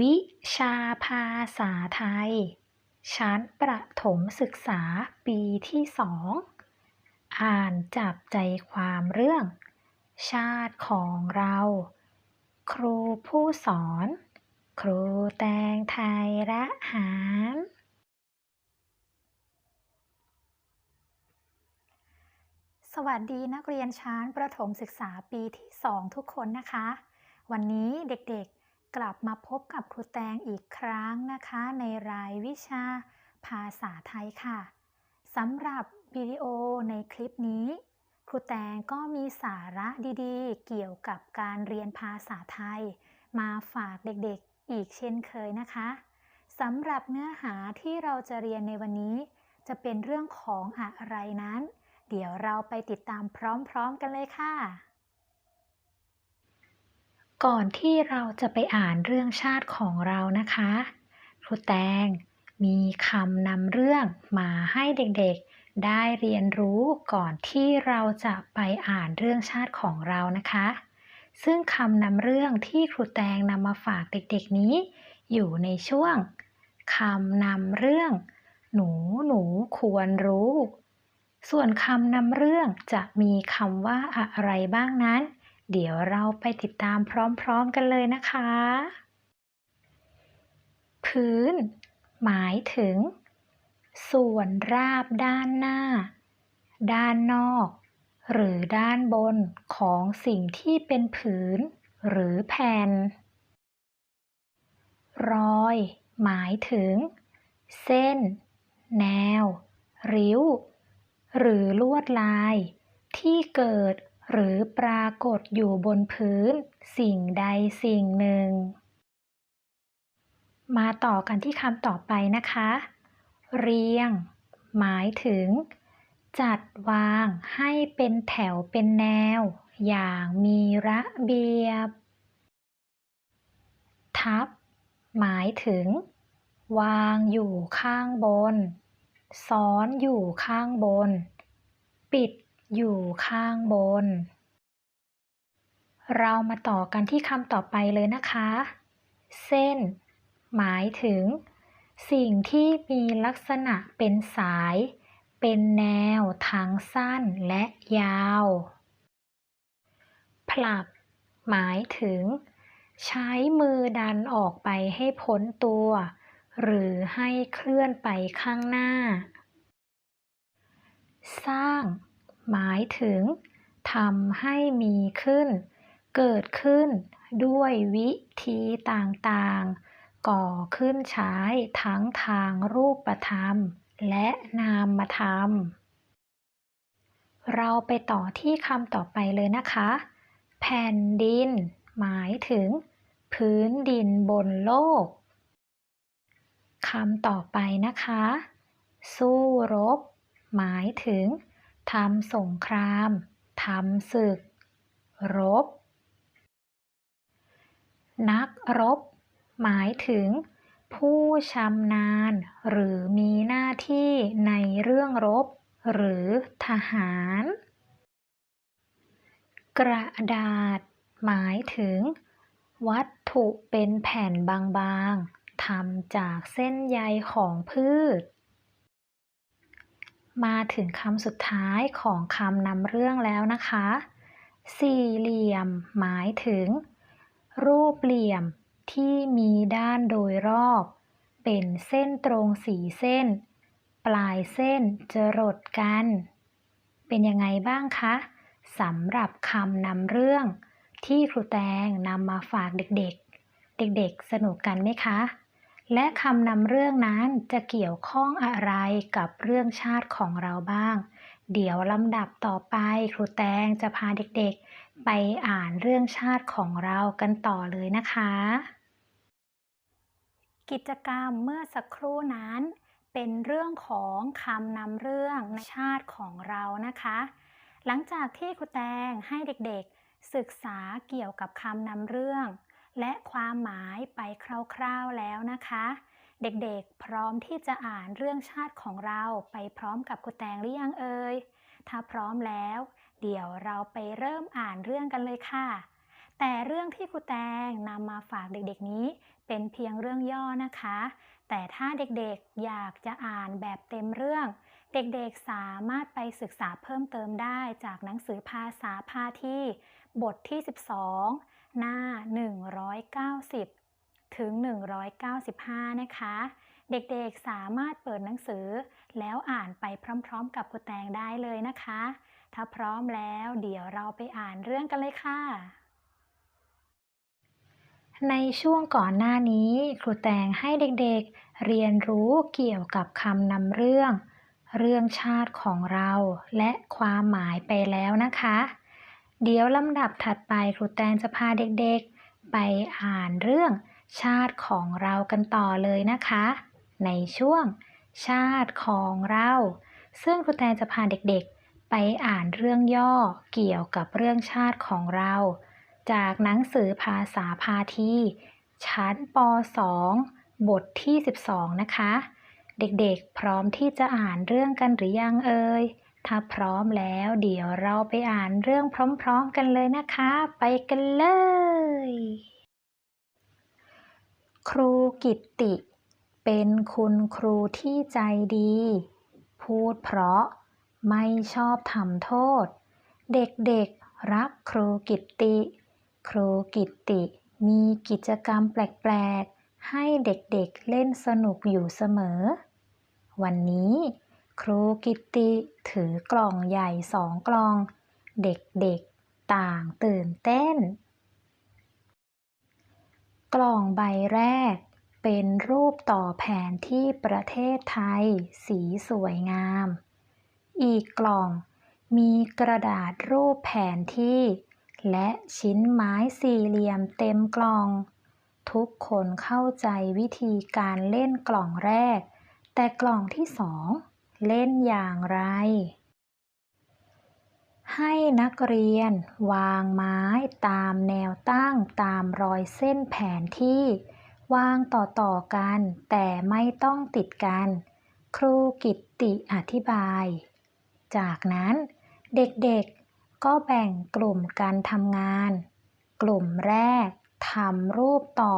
วิชาภาษาไทย ชั้นประถมศึกษาปีที่สอง อ่านจับใจความเรื่อง ชาติของเรา ครูผู้สอน ครูแตงไทยระหารสวัสดีนักเรียนชั้นประถมศึกษาปีที่ 2 ทุกคนนะคะ วันนี้เด็กๆ กลับมาพบกับครูแตงอีกครั้งนะคะ ในรายวิชาภาษาไทยค่ะสำหรับวิดีโอในคลิปนี้ ครูแตงก็มีสาระดีๆ เกี่ยวกับการเรียนภาษาไทย มาฝากเด็กๆอีกเช่นเคยนะคะสำหรับเนื้อหาที่เราจะเรียนในวันนี้ จะเป็นเรื่องของอะไรนั้น เดี๋ยวเราไปติดตามพร้อมๆกันเลยค่ะ ก่อนที่เราจะไปอ่านเรื่องชาติของเรานะคะครูแตงมีคำนำเรื่องมาให้เด็กๆ ได้เรียนรู้ก่อนที่เราจะไปอ่านเรื่องชาติของเรานะคะ ซึ่งคำนำเรื่องที่ครูแตงนำมาฝากเด็กๆนี้ อยู่ในช่วงคำนำเรื่อง หนูหนูควรรู้ ส่วนคำนำเรื่องจะมีคำว่าอะไรบ้างนั้น เดี๋ยวเราไปติดตามพร้อมๆกันเลยนะคะ พื้น หมายถึง ส่วนราบด้านหน้า ด้านนอก หรือด้านบนของสิ่งที่เป็นผืน หรือแผ่น รอย หมายถึง เส้น แนว ริ้ว หรือลวดลายที่เกิด หรือปรากฏอยู่บนพื้น สิ่งใดสิ่งหนึ่ง มาต่อกันที่คำต่อไปนะคะ เรียง หมายถึง จัดวางให้เป็นแถวเป็นแนว อย่างมีระเบียบ ทับ หมายถึง วางอยู่ข้างบน ซ้อนอยู่ข้างบน ปิด อยู่ข้างบน เรามาต่อกันที่คำต่อไปเลยนะคะ เส้น หมายถึง สิ่งที่มีลักษณะเป็นสาย เป็นแนวทั้งสั้นและยาว ผลัก หมายถึง ใช้มือดันออกไปให้พ้นตัว หรือให้เคลื่อนไปข้างหน้า สร้าง หมายถึงทำให้มีขึ้น เกิดขึ้นด้วยวิธีต่างๆ ก่อขึ้นใช้ทั้งทางรูปธรรม และนามธรรม เราไปต่อที่คำต่อไปเลยนะคะ แผ่นดิน หมายถึง พื้นดินบนโลกคำต่อไปนะคะ สู้รบ หมายถึง ทำสงครามทำศึก รบ นักรบ หมายถึง ผู้ชำนาญ หรือมีหน้าที่ในเรื่องรบ หรือทหาร กระดาษ หมายถึง วัตถุเป็นแผ่นบางๆทำจากเส้นใยของพืช มาถึงคำสุดท้ายของคำนำเรื่องแล้วนะคะ สี่เหลี่ยม หมายถึง รูปเหลี่ยมที่มีด้านโดยรอบ เป็นเส้นตรงสีเส้น ปลายเส้นจะรดกัน เป็นยังไงบ้างคะสำหรับคำนำเรื่อง ที่ครูแตงนำมาฝากเด็กๆ เด็กๆ สนุกกันไหมคะ และคำนำเรื่องนั้นจะเกี่ยวข้องอะไรกับเรื่องชาติของเราบ้าง เดี๋ยวลำดับต่อไปครูแตงจะพาเด็กๆ ไปอ่านเรื่องชาติของเรากันต่อเลยนะคะ กิจกรรมเมื่อสักครู่นั้น เป็นเรื่องของคำนำเรื่องในชาติของเรานะคะ หลังจากที่ครูแตงให้เด็กๆ ศึกษาเกี่ยวกับคำนำเรื่อง และความหมายไปคร่าวๆแล้วนะคะ เด็กๆ พร้อมที่จะอ่านเรื่องชาติของเราไปพร้อมกับครูแตงหรือยังเอ่ยถ้าพร้อมแล้ว เดี๋ยวเราไปเริ่มอ่านเรื่องกันเลยค่ะ แต่เรื่องที่ครูแตงนำมาฝากเด็กๆนี้ เป็นเพียงเรื่องย่อนะคะ แต่ถ้าเด็กๆอยากจะอ่านแบบเต็มเรื่อง เด็กๆสามารถไปศึกษาเพิ่มเติมได้จากหนังสือภาษาพาที่บทที่ 12 หน้า 190 ถึง 195 นะคะ เด็กๆสามารถเปิดหนังสือ แล้วอ่านไปพร้อมๆ กับครูแตงได้เลยนะคะ ถ้าพร้อมแล้วเดี๋ยวเราไปอ่านเรื่องกันเลยค่ะในช่วงก่อนหน้านี้ครูแตงให้เด็กๆ เรียนรู้เกี่ยวกับคำนำเรื่อง เรื่องชาติของเราและความหมายไปแล้วนะคะ เดี๋ยวลำดับถัดไปครูแตงจะพาเด็กๆ ไปอ่านเรื่องชาติของเรากันต่อเลยนะคะ ในช่วงชาติของเรา ซึ่งครูแตงจะพาเด็กๆ ไปอ่านเรื่องย่อเกี่ยวกับเรื่องชาติของเรา จากหนังสือภาษาพาทีชั้นป .2 บทที่ 12 นะคะ เด็กๆ พร้อมที่จะอ่านเรื่องกันหรือยังเอ่ย ถ้าพร้อมแล้วเดี๋ยวเราไปอ่านเรื่องพร้อมๆกันเลยนะคะ ไปกันเลย ครูกิตติ เป็นคุณครูที่ใจดี พูดเพราะไม่ชอบทำโทษ เด็กๆรักครูกิตติ ครูกิตติมีกิจกรรมแปลกๆ ให้เด็กๆเล่นสนุกอยู่เสมอ วันนี้ ครูกิตติถือกล่องใหญ่สองกล่อง เด็กๆต่างตื่นเต้น กล่องใบแรกเป็นรูปต่อแผนที่ประเทศไทย สีสวยงาม อีกกล่องมีกระดาษรูปแผนที่ และชิ้นไม้สี่เหลี่ยมเต็มกล่อง ทุกคนเข้าใจวิธีการเล่นกล่องแรก แต่กล่องที่สอง เล่นอย่างไร ให้นักเรียนวางไม้ตามแนวตั้งตามรอยเส้นแผนที่ วางต่อๆกัน แต่ไม่ต้องติดกัน ครูกิตติอธิบาย จากนั้นเด็กๆก็แบ่งกลุ่มการทำงาน กลุ่มแรกทำรูปต่อ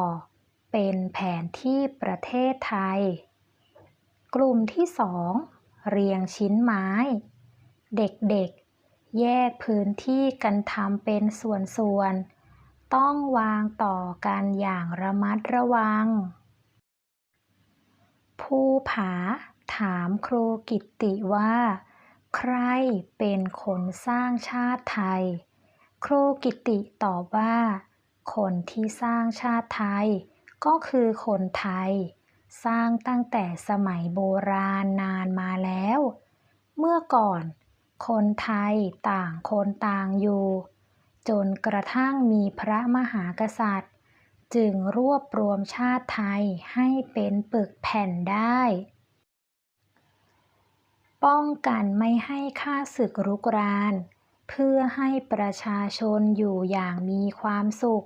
เป็นแผนที่ประเทศไทย กลุ่มที่สอง เรียงชิ้นไม้ เด็กๆ แยกพื้นที่กันทำเป็นส่วนๆ ต้องวางต่อกันอย่างระมัดระวังภูผาถามครูกิตติว่า ใครเป็นคนสร้างชาติไทย ครูกิตติตอบว่า คนที่สร้างชาติไทย ก็คือคนไทย สร้างตั้งแต่สมัยโบราณนานมาแล้ว เมื่อก่อน คนไทยต่างคนต่างอยู่ จนกระทั่งมีพระมหากษัตริย์ จึงรวบรวมชาติไทยให้เป็นปึกแผ่นได้ ป้องกันไม่ให้ข้าศึกรุกราน เพื่อให้ประชาชนอยู่อย่างมีความสุข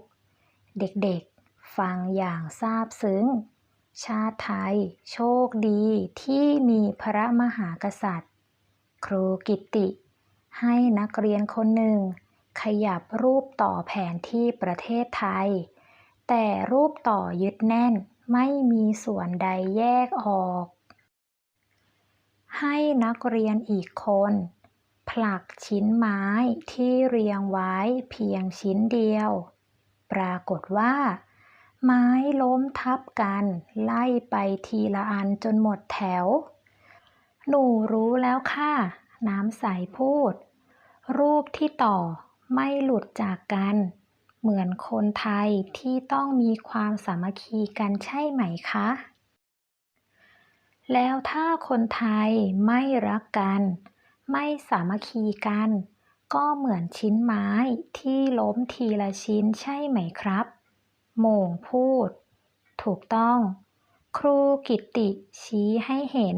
เด็กๆ ฟังอย่างซาบซึ้ง ชาติไทย โชคดีที่มีพระมหากษัตริย์ ครูกิติ ให้นักเรียนคนหนึ่ง ขยับรูปต่อแผนที่ประเทศไทย แต่รูปต่อยึดแน่นไม่มีส่วนใดแยกออก ให้นักเรียนอีกคน ผลักชิ้นไม้ที่เรียงไว้เพียงชิ้นเดียว ปรากฏว่า ไม้ล้มทับกัน ไล่ไปทีละอันจนหมดแถว หนูรู้แล้วค่ะ น้ำใสพูด รูปที่ต่อไม่หลุดจากกัน เหมือนคนไทยที่ต้องมีความสามัคคีกันใช่ไหมคะ แล้วถ้าคนไทยไม่รักกัน ไม่สามัคคีกัน ก็เหมือนชิ้นไม้ที่ล้มทีละชิ้นใช่ไหมครับ โม่งพูด ถูกต้อง ครูกิตติชี้ให้เห็น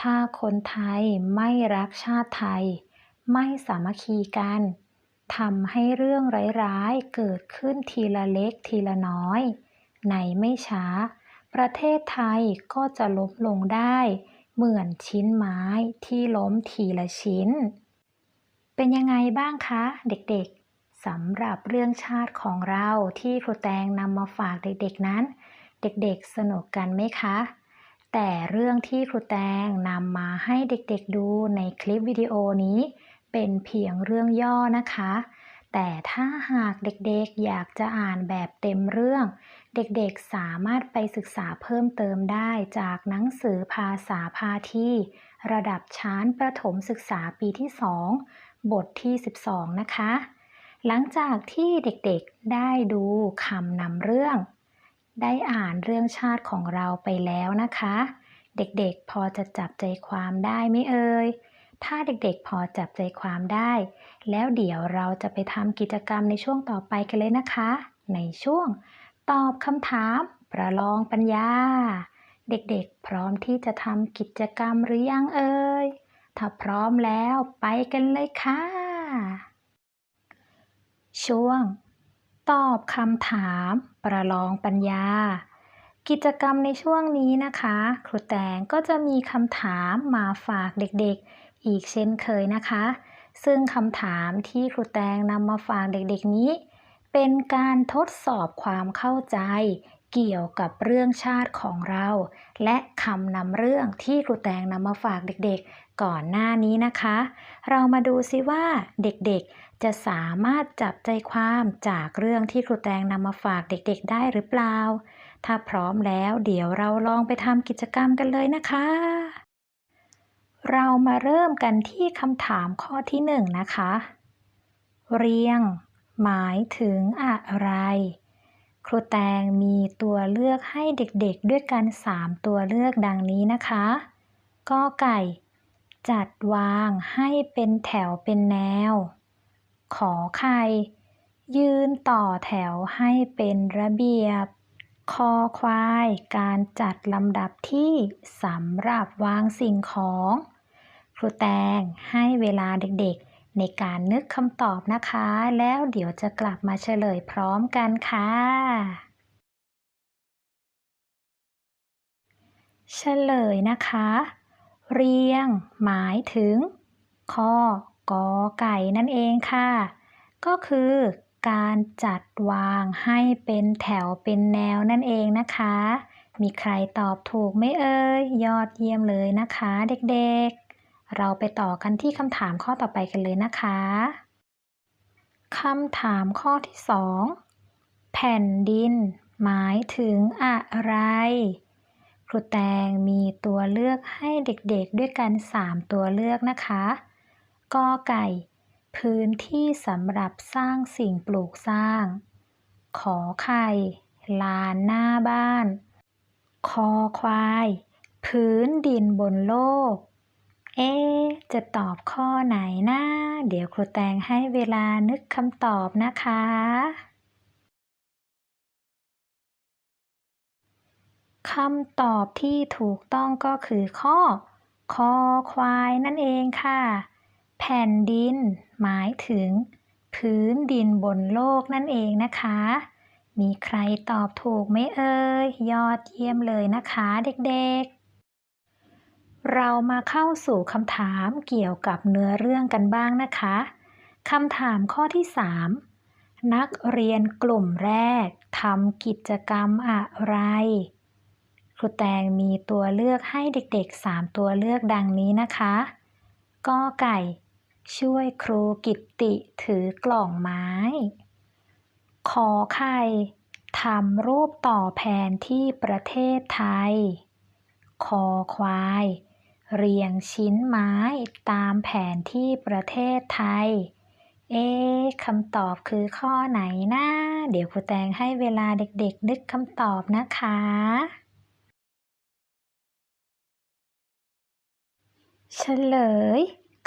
ถ้าคนไทยไม่รักชาติไทย ไม่สามัคคีกันทำให้เรื่องร้ายๆ เกิดขึ้นทีละเล็กทีละน้อย ในไม่ช้า ประเทศไทยก็จะล้มลงได้ เหมือนชิ้นไม้ที่ล้มทีละชิ้น เป็นยังไงบ้างคะ เด็กๆ สำหรับเรื่องชาติของเราที่ครูแตงนำมาฝากเด็กๆนั้น เด็กๆสนุกกันไหมคะ แต่เรื่องที่ครูแตงนำมาให้เด็กๆดูในคลิปวิดีโอนี้ เป็นเพียงเรื่องย่อนะคะ แต่ถ้าหากเด็กๆอยากจะอ่านแบบเต็มเรื่อง เด็กๆสามารถไปศึกษาเพิ่มเติมได้จากหนังสือภาษาพาทีระดับชั้นประถมศึกษาปีที่ 2 บทที่ 12 นะคะ หลังจากที่เด็กๆได้ดูคำนำเรื่อง ได้อ่านเรื่องชาติของเราไปแล้วนะคะ เด็กๆพอจะจับใจความได้ไหมเอ่ยถ้าเด็กๆพอจับใจความได้ แล้วเดี๋ยวเราจะไปทำกิจกรรมในช่วงต่อไปกันเลยนะคะ ในช่วง ตอบคำถาม ประลองปัญญา เด็กๆ พร้อมที่จะทำกิจกรรมหรือยังเอ่ยถ้าพร้อมแล้วไปกันเลยค่ะ ช่วง ตอบคำถามประลองปัญญา กิจกรรมในช่วงนี้นะคะ ครูแตงก็จะมีคำถามมาฝากเด็กๆ อีกเช่นเคยนะคะ ซึ่งคำถามที่ครูแตงนำมาฝากเด็กๆนี้ เป็นการทดสอบความเข้าใจเกี่ยวกับเรื่องชาติของเรา และคำนำเรื่องที่ครูแตงนำมาฝากเด็กๆ ก่อนหน้านี้นะคะ เรามาดูซิว่าเด็กๆ จะสามารถจับใจความจากเรื่องที่ครูแตงนำมาฝากเด็กๆได้หรือเปล่า ถ้าพร้อมแล้วเดี๋ยวเราลองไปทำกิจกรรมกันเลยนะคะ เรามาเริ่มกันที่คำถามข้อที่หนึ่งนะคะ เรียง หมายถึงอะไร ครูแตงมีตัวเลือกให้เด็กๆด้วยกัน 3 ตัวเลือกดังนี้นะคะกอไก่ จัดวางให้เป็นแถวเป็นแนว ขอไข่ ยืนต่อแถวให้เป็นระเบียบ คอควายการจัดลำดับที่สำหรับวางสิ่งของ ครูแตงให้เวลาเด็กๆ ในการนึกคำตอบนะคะ แล้วเดี๋ยวจะกลับมาเฉลยพร้อมกันค่ะ เฉลยนะคะ เรียงหมายถึงข้อ กอไก่นั่นเองค่ะ ก็คือการจัดวางให้เป็นแถวเป็นแนวนั่นเองนะคะ มีใครตอบถูกไหมเอ่ย ยอดเยี่ยมเลยนะคะเด็กๆ เราไปต่อกันที่คำถามข้อต่อไปกันเลยนะคะคำถามข้อที่สองแผ่นดิน หมายถึงอะไร ครูแตงมีตัวเลือกให้เด็กๆด้วยกัน 3 ตัวเลือกนะคะ กอไก่ พื้นที่สำหรับสร้างสิ่งปลูกสร้าง ขอไข่ ลานหน้าบ้าน คอควาย พื้นดินบนโลก เอ๊จะตอบข้อไหนนะ เดี๋ยวครูแตงให้เวลานึกคำตอบนะคะ คำตอบที่ถูกต้องก็คือข้อ คอควายนั่นเองค่ะ แผ่นดิน หมายถึง พื้นดินบนโลกนั่นเองนะคะ มีใครตอบถูกไหมเอ่ย ยอดเยี่ยมเลยนะคะเด็กๆ เรามาเข้าสู่คำถามเกี่ยวกับเนื้อเรื่องกันบ้างนะคะคำถามข้อที่ 3 นักเรียนกลุ่มแรกทำกิจกรรมอะไรครูแตงมีตัวเลือกให้เด็กๆ 3 ตัวเลือกดังนี้นะคะกอไก่ ช่วยครูกิตติถือกล่องไม้ ขอไข่ทำรูปต่อแผนที่ประเทศไทย คอควาย เรียงชิ้นไม้ตามแผนที่ประเทศไทย เอ๊ะคำตอบคือข้อไหนนะเดี๋ยวครูแตงให้เวลาเด็กๆ นึกคำตอบนะคะ เฉลย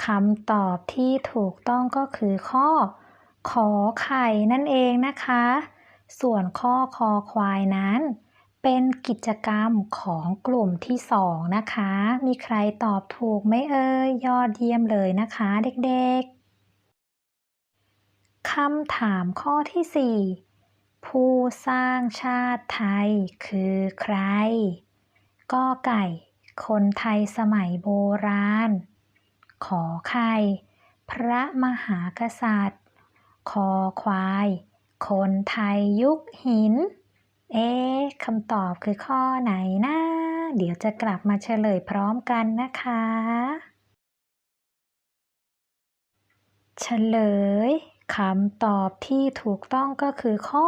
คำตอบที่ถูกต้องก็คือข้อ ขอไข่นั่นเองนะคะ ส่วนข้อคอควายนั้น เป็นกิจกรรมของกลุ่มที่สองนะคะ มีใครตอบถูกไหมเอ่ยยอดเยี่ยมเลยนะคะเด็กๆคำถามข้อที่ 4 ผู้สร้างชาติไทยคือใครกอไก่ คนไทยสมัยโบราณ ขอไข่ พระมหากษัตริย์ คอควาย คนไทยยุคหิน เอ๊ะคำตอบคือข้อไหนนะ เดี๋ยวจะกลับมาเฉลยพร้อมกันนะคะ เฉลยคำตอบที่ถูกต้องก็คือข้อ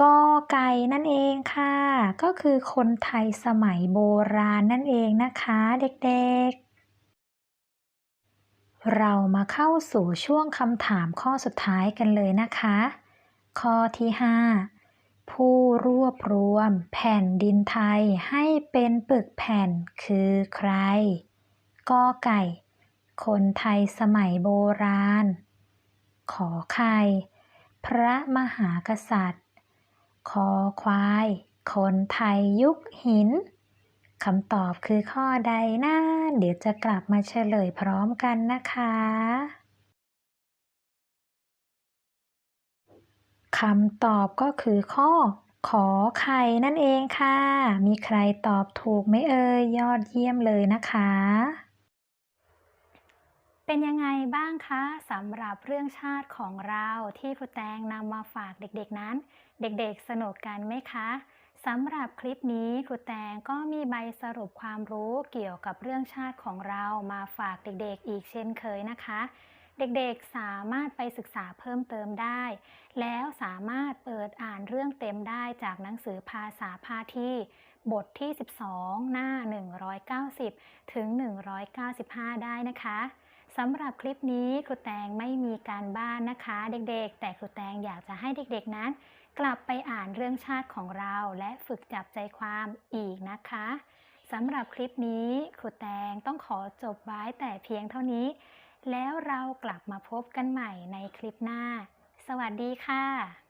กอไก่นั่นเองค่ะ ก็คือคนไทยสมัยโบราณนั่นเองนะคะ เด็กๆ เรามาเข้าสู่ช่วงคำถามข้อสุดท้ายกันเลยนะคะ ข้อที่ 5 ผู้รวบรวมแผ่นดินไทยให้เป็นปึกแผ่นคือใครกอไก่ คนไทยสมัยโบราณ ขอไข่ พระมหากษัตริย์ คอควาย คนไทยยุคหิน คำตอบคือข้อใดนะเดี๋ยวจะกลับมาเฉลยพร้อมกันนะคะคำตอบก็คือข้อขอไข่นั่นเองค่ะ มีใครตอบถูกไหมเอ่ยยอดเยี่ยมเลยนะคะ เป็นยังไงบ้างคะสำหรับเรื่องชาติของเราที่ครูแตงนำมาฝากเด็กๆนั้น เด็กๆสนุกกันไหมคะ สำหรับคลิปนี้ครูแตงก็มีใบสรุปความรู้เกี่ยวกับเรื่องชาติของเรามาฝากเด็กๆอีกเช่นเคยนะคะ เด็กๆสามารถไปศึกษาเพิ่มเติมได้ แล้วสามารถเปิดอ่านเรื่องเต็มได้จากหนังสือภาษาพาที่บทที่ 12 หน้า 190 ถึง 195 ได้นะคะสำหรับคลิปนี้ครูแตงไม่มีการบ้านนะคะ เด็กๆ แต่ครูแตงอยากจะให้เด็กๆนั้น กลับไปอ่านเรื่องชาติของเราและฝึกจับใจความอีกนะคะสำหรับคลิปนี้ครูแตงต้องขอจบไว้แต่เพียงเท่านี้ แล้วเรากลับมาพบกันใหม่ในคลิปหน้า สวัสดีค่ะ